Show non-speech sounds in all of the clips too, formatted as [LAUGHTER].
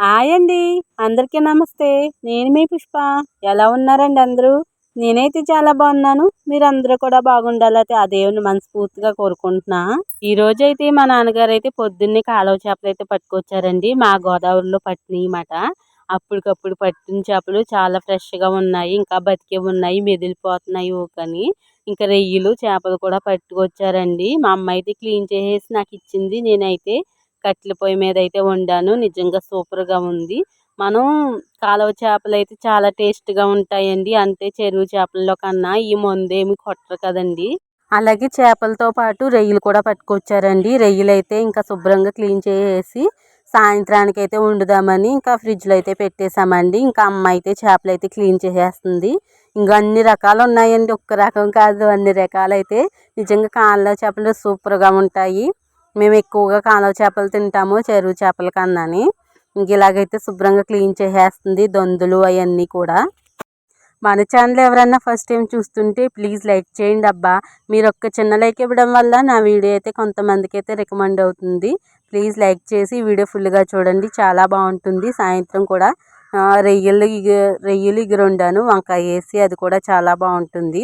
Hi అండి. అందరికీ నమస్తే. నేను మీ పుష్ప. ఎలా ఉన్నారండి అందరూ? నేనైతే చాలా బాగున్నాను. మీరు అందరూ కూడా బాగుండాలైతే ఆ దేవుని మనస్ఫూర్తిగా కోరుకుంటున్నా. ఈ రోజు అయితే మా నాన్నగారు అయితే పొద్దున్నే కాలువ చేపలు అయితే పట్టుకొచ్చారండి. మా గోదావరిలో పట్టినాయమాట. అప్పటికప్పుడు పట్టిన చేపలు చాలా ఫ్రెష్గా ఉన్నాయి. ఇంకా బతికే ఉన్నాయి మెదిలిపోతున్నాయి కానీ ఇంకా రొయ్యలు చేపలు కూడా పట్టుకొచ్చారండి. మా అమ్మ అయితే క్లీన్ చేసేసి నాకు ఇచ్చింది నేనైతే కట్టెల పొయ్యి మీద అయితే వండాను. నిజంగా సూపర్గా ఉంది. మనం కాలువ చేపలు అయితే చాలా టేస్ట్గా ఉంటాయండి. అంటే చెరువు చేపల్లో కన్నా ఈ మందేమి కొట్టరు కదండి. అలాగే చేపలతో పాటు రొయ్యలు కూడా పట్టుకొచ్చారండి. రొయ్యలు అయితే ఇంకా శుభ్రంగా క్లీన్ చేసేసి సాయంత్రానికి అయితే వండుదామని ఇంకా ఫ్రిడ్జ్లో అయితే పెట్టేశామండి. ఇంకా అమ్మ అయితే చేపలు అయితే క్లీన్ చేసేస్తుంది. ఇంకా అన్ని రకాలు ఉన్నాయండి ఒక్క రకం కాదు. అన్ని రకాలు అయితే నిజంగా కాళ్ళ చేపలు సూపర్గా ఉంటాయి. మేము ఎక్కువగా కాలువ చేపలు తింటాము చెరువు చేపల కన్నాని ఇంక ఇలాగైతే శుభ్రంగా క్లీన్ చేసేస్తుంది దొందులు అవన్నీ కూడా. మన ఛానల్ ఎవరన్నా ఫస్ట్ టైం చూస్తుంటే ప్లీజ్ లైక్ చేయండి అబ్బా. మీరు ఒక్క చిన్న లైక్ ఇవ్వడం వల్ల నా వీడియో అయితే కొంతమందికి అయితే రికమెండ్ అవుతుంది. ప్లీజ్ లైక్ చేసి వీడియో ఫుల్గా చూడండి చాలా బాగుంటుంది. సాయంత్రం కూడా రొయ్యలు రొయ్యలు ఇగురు వంకాయ వేసి అది కూడా చాలా బాగుంటుంది.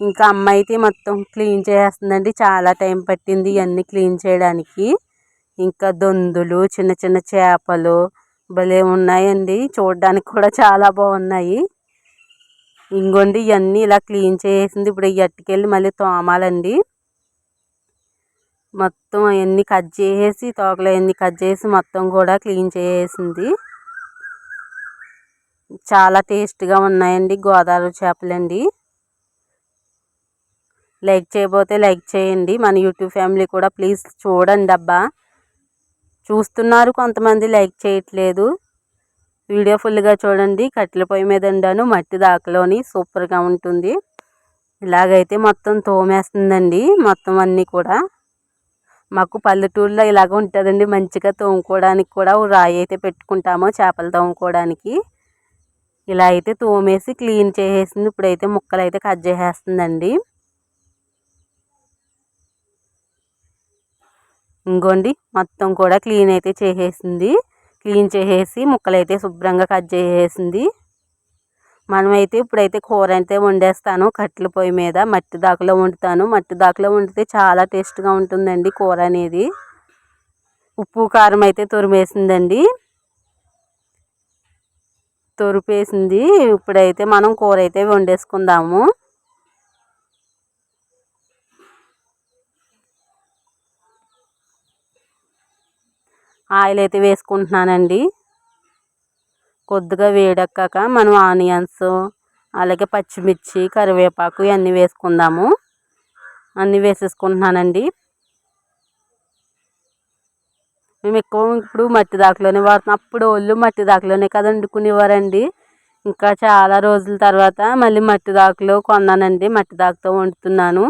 ఇంకా అమ్మ అయితే మొత్తం క్లీన్ చేసేస్తుందండి. చాలా టైం పట్టింది ఇవన్నీ క్లీన్ చేయడానికి. ఇంకా దొందులు చిన్న చిన్న చేపలు భలే ఉన్నాయండి. చూడడానికి కూడా చాలా బాగున్నాయి. ఇంకోండి ఇవన్నీ ఇలా క్లీన్ చేసింది ఇప్పుడు ఎట్టుకెళ్ళి మళ్ళీ తోమాలండి. మొత్తం అవన్నీ కట్ చేసేసి తోకలు అవన్నీ కట్ చేసి మొత్తం కూడా క్లీన్ చేసేసింది. చాలా టేస్ట్గా ఉన్నాయండి గోదావరి చేపలండి. లైక్ చేయబోతే లైక్ చేయండి. మన యూట్యూబ్ ఫ్యామిలీ కూడా ప్లీజ్ చూడండి అబ్బా. చూస్తున్నారు కొంతమంది లైక్ చేయట్లేదు. వీడియో ఫుల్గా చూడండి. కట్టెల పొయ్యి మీద ఉండాను మట్టి దాకలోని సూపర్గా ఉంటుంది. ఇలాగైతే మొత్తం తోమేస్తుందండి. మొత్తం అన్నీ కూడా. మాకు పల్లెటూరులో ఇలాగ ఉంటుందండి. మంచిగా తోముకోవడానికి కూడా రాయి అయితే పెట్టుకుంటాము చేపలు తోముకోవడానికి. ఇలా అయితే తోమేసి క్లీన్ చేసేసింది. ఇప్పుడైతే ముక్కలు అయితే కట్ చేసేస్తుందండి. ఇంకోండి మొత్తం కూడా క్లీన్ అయితే చేసేసింది. క్లీన్ చేసేసి ముక్కలు అయితే శుభ్రంగా కట్ చేసేసింది. మనమైతే ఇప్పుడైతే కూర అయితే వండేస్తాను. కట్టెల పొయ్యి మీద మట్టి దాకలో వండుతాను. మట్టి దాకలో వండితే చాలా టేస్ట్గా ఉంటుందండి కూర అనేది. ఉప్పు కారం అయితే తురిమేసిందండి. తురిపేసింది. ఇప్పుడైతే మనం కూర అయితే వండేసుకుందాము. ఆయిల్ అయితే వేసుకుంటున్నానండి. కొద్దిగా వేడెక్కాక మనం ఆనియన్స్ అలాగే పచ్చిమిర్చి కరివేపాకు ఇవన్నీ వేసుకుందాము. అన్నీ వేసేసుకుంటున్నానండి. మేము ఎక్కువ ఇప్పుడు మట్టి దాకలోనే వాడుతున్నాం. అప్పుడు వాళ్ళు మట్టి దాకలోనే కదా వండుకునేవారండి. ఇంకా చాలా రోజుల తర్వాత మళ్ళీ మట్టి దాకలో కొన్నానండి. మట్టి దాకతో వండుతున్నాను.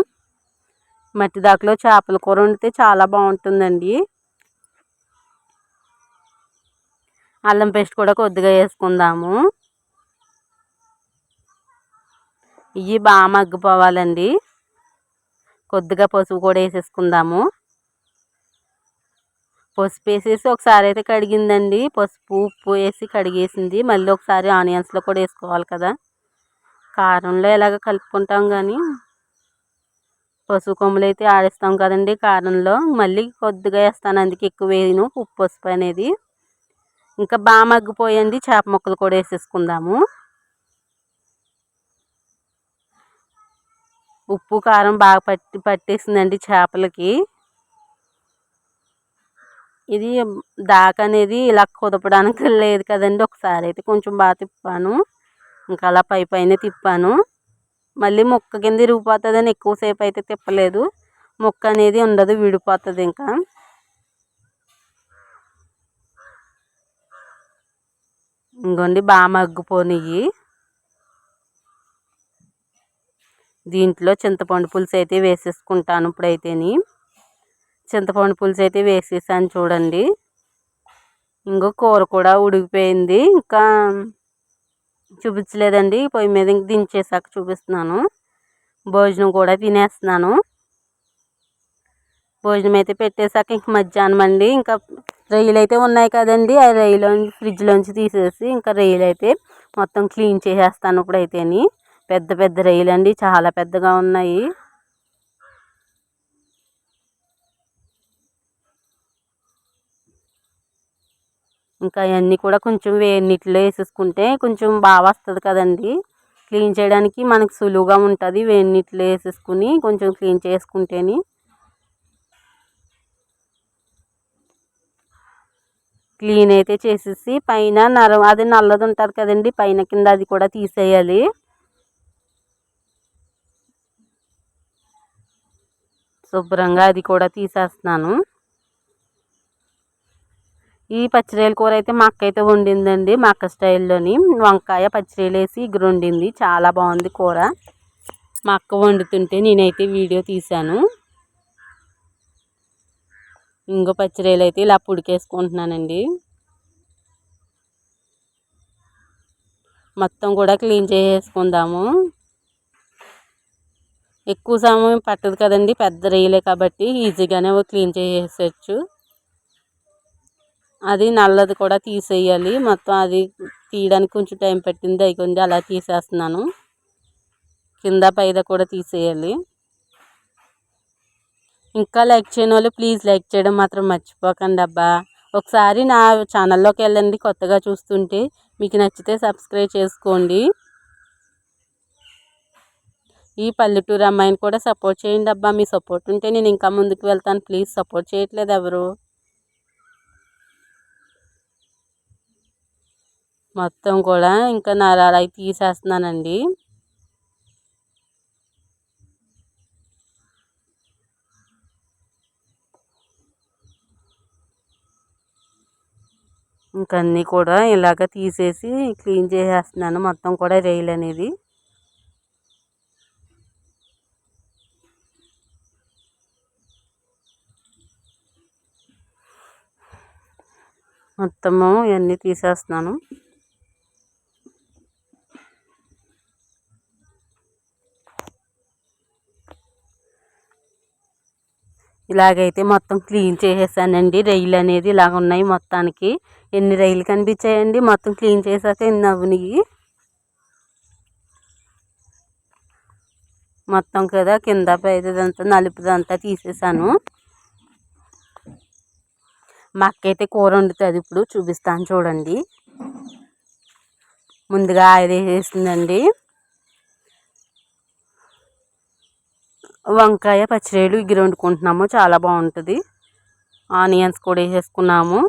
మట్టి దాకలో చేపల కూర వండితే చాలా బాగుంటుందండి. అల్లం పేస్ట్ కూడా కొద్దిగా వేసుకుందాము. ఇవి బాగా మగ్గిపోవాలండి. కొద్దిగా పసుపు కూడా వేసేసుకుందాము. పసుపు వేసేసి ఒకసారి అయితే కడిగిందండి. పసుపు ఉప్పు వేసి కడిగేసింది. మళ్ళీ ఒకసారి ఆనియన్స్లో కూడా వేసుకోవాలి కదా. కారంలో ఎలాగ కలుపుకుంటాం కానీ. పసుపు కొమ్ములు అయితే ఆడిస్తాం కదండి కారంలో. మళ్ళీ కొద్దిగా వేస్తాను. అందుకే ఎక్కువ వేయను. ఉప్పు పసుపు అనేది. ఇంకా బాగా మగ్గిపోయింది. చేప ముక్కలు కూడా వేసేసుకుందాము. ఉప్పు కారం బాగా పట్టి పట్టేసిందండి చేపలకి. ఇది దాక అనేది ఇలా కుదపడానికి [LAUGHS] లేదు కదండి. ఒకసారి అయితే కొంచెం బాగా తిప్పాను. ఇంకా అలా పై పైన తిప్పాను. మళ్ళీ ముక్క కింద ఇరిగిపోతుందని ఎక్కువసేపు అయితే తిప్పలేదు. ముక్క అనేది ఉండదు విడిపోతుంది ఇంకా. ఇంకోండి బాగా మగ్గిపోనివి దీంట్లో చింతపండు పులుసు అయితే వేసేసుకుంటాను ఇప్పుడైతేని. చింతపండు పులుసు అయితే వేసేసాను చూడండి. ఇంకో కూర కూడా ఉడికిపోయింది. ఇంకా చూపించలేదండి పొయ్యి మీద ఇంక దించేసాక చూపిస్తున్నాను. భోజనం కూడా తినేస్తున్నాను. భోజనం అయితే పెట్టేశాక ఇంక మధ్యాహ్నం అండి. ఇంకా రొయ్యలు అయితే ఉన్నాయి కదండి. ఆ రొయ్యలో ఫ్రిడ్జ్లోంచి తీసేసి ఇంకా రొయ్యలు అయితే మొత్తం క్లీన్ చేసేస్తాను ఇప్పుడైతేని. పెద్ద పెద్ద రొయ్యలు అండి చాలా పెద్దగా ఉన్నాయి. ఇంకా అవన్నీ కూడా కొంచెం వేడి నీటిలో వేసేసుకుంటే కొంచెం బాగా వస్తుంది కదండి. క్లీన్ చేయడానికి మనకు సులువుగా ఉంటుంది. వేడి నీటిలో వేసేసుకుని కొంచెం క్లీన్ చేసుకుంటేని క్లీన్ అయితే చేసేసి పైన నర అది నల్లది ఉంటుంది కదండి పైన కింద అది కూడా తీసేయాలి. శుభ్రంగా అది కూడా తీసేస్తున్నాను. ఈ పచ్చిరేల కూర అయితే మా అక్క అయితే వండిందండి మా అక్క స్టైల్లోని. వంకాయ పచ్చిరేలు వేసి ఇగురు వండింది చాలా బాగుంది కూర. మా అక్క వండుతుంటే నేనైతే వీడియో తీశాను. ఇంకో పచ్చిరేలు అయితే ఇలా పుడికేసుకుంటున్నానండి. మొత్తం కూడా క్లీన్ చేసేసుకుందాము. ఎక్కువ సమయం పట్టదు కదండి పెద్ద రొయ్యలే కాబట్టి ఈజీగానే క్లీన్ చేసేయచ్చు. అది నల్లది కూడా తీసేయాలి. మొత్తం అది తీయడానికి కొంచెం టైం పట్టింది అయిపోయింది అలా తీసేస్తున్నాను. కింద పైద కూడా తీసేయాలి. ఇంకా లైక్ చేయని వాళ్ళు ప్లీజ్ లైక్ చేయడం మాత్రం మర్చిపోకండి అబ్బా. ఒకసారి నా ఛానల్లోకి వెళ్ళండి కొత్తగా చూస్తుంటే. మీకు నచ్చితే సబ్స్క్రైబ్ చేసుకోండి. ఈ పల్లెటూరు అమ్మాయిని కూడా సపోర్ట్ చేయండి అబ్బా. మీ సపోర్ట్ ఉంటే నేను ఇంకా ముందుకు వెళ్తాను. ప్లీజ్ సపోర్ట్ చేయట్లేదు ఎవరు. మొత్తం కూడా ఇంకా నారాలు అవి తీసేస్తున్నానండి. ఇంకన్నీ కూడా ఇలాగ తీసేసి క్లీన్ చేసేస్తున్నాను. మొత్తం కూడా రైలు అనేది. మొత్తము ఇవన్నీ తీసేస్తున్నాను. ఇలాగైతే మొత్తం క్లీన్ చేసేసానండి. రైలు అనేది ఇలాగ ఉన్నాయి మొత్తానికి. ఎన్ని రైలు కనిపించాయండి? మొత్తం క్లీన్ చేసాక ఎన్ని అవ్వనివి మొత్తం కదా కింద పైదంతా నలుపుదంతా తీసేసాను. మా అక్క అయితే కూర వండుతుంది ఇప్పుడు చూపిస్తాను చూడండి. ముందుగా ఆయిల్ వేసేసిందండి వంకాయ పచ్చిరేలు ఇగురు వండుకుంటున్నాము. చాలా బాగుంటుంది. ఆనియన్స్ కూడా వేసేసుకున్నాము.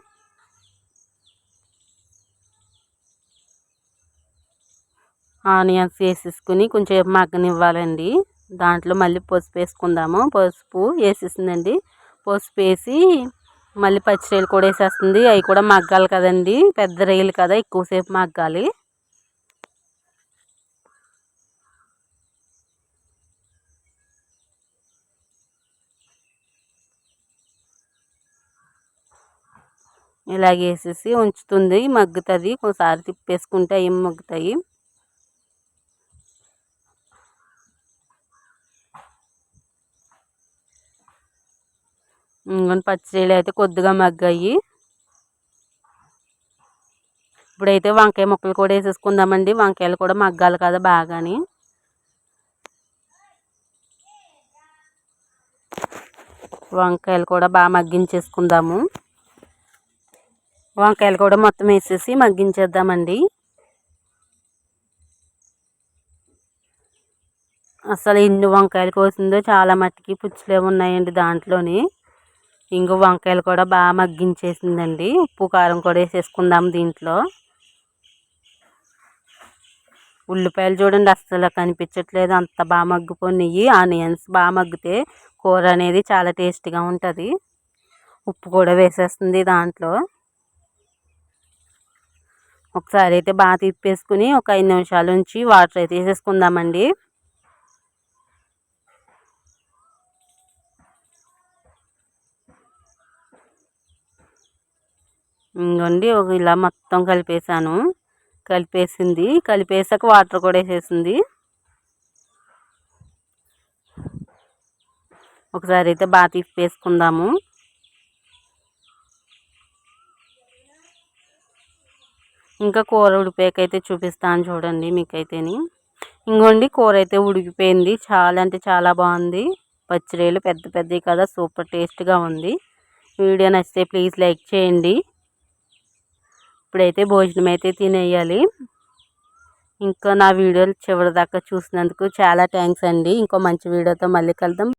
ఆనియన్స్ వేసేసుకుని కొంచెం మగ్గనివ్వాలండి. దాంట్లో మళ్ళీ పసుపు వేసుకుందాము. పసుపు వేసేసిందండి. పసుపు వేసి మళ్ళీ పచ్చిరేలు కూడా వేసేస్తుంది. అవి కూడా మగ్గాలి కదండి. పెద్ద రేలు కదా ఎక్కువసేపు మగ్గాలి. ఇలాగ వేసేసి ఉంచుతుంది మగ్గుతుంది. ఒకసారి తిప్పేసుకుంటే అవి మగ్గుతాయి? ఇంకొని అయితే కొద్దిగా మగ్గాయి. ఇప్పుడైతే వంకాయ ముక్కలు కూడా వేసేసుకుందామండి. వంకాయలు కూడా మగ్గాలి కదా బాగాని. వంకాయలు కూడా బాగా మగ్గించేసుకుందాము. వంకాయలు కూడా మొత్తం వేసేసి మగ్గించేద్దామండి. అసలు ఎన్ని వంకాయలు కోసిందో చాలా మట్టికి పుచ్చులే ఉన్నాయండి దాంట్లోని. ఇంకో వంకాయలు కూడా బాగా మగ్గించేసిందండి. ఉప్పు కారం కూడా వేసేసుకుందాం దీంట్లో. ఉల్లిపాయలు చూడండి అస్సలు కనిపించట్లేదు. అంత బాగా మగ్గిపోయినాయి. ఆనియన్స్ బాగా మగ్గితే కూర అనేది చాలా టేస్టీగా ఉంటుంది. ఉప్పు కూడా వేసేస్తుంది దాంట్లో. ఒకసారి అయితే బాగా తిప్పేసుకుని ఒక ఐదు నిమిషాల నుంచి వాటర్ అయితే వేసేసుకుందామండి. ఇంకోండి ఇలా మొత్తం కలిపేసాను కలిపేసింది. కలిపేసాక వాటర్ కూడా వేసేసింది. ఒకసారి అయితే బాగా తిప్పేసుకుందాము. ఇంకా కూర ఉడిపోయాకైతే చూపిస్తాను చూడండి మీకైతేని. ఇంకోండి కూర అయితే ఉడికిపోయింది. చాలా అంటే చాలా బాగుంది. పచ్చిరేలు పెద్ద పెద్దవి కదా సూపర్ టేస్ట్గా ఉంది. వీడియో నచ్చితే ప్లీజ్ లైక్ చేయండి. ఇప్పుడైతే భోజనం అయితే తినేయాలి. ఇంకా నా వీడియోలు చివరి దాకా చూసినందుకు చాలా థ్యాంక్స్ అండి. ఇంకో మంచి వీడియోతో మళ్ళీ కలుద్దాం.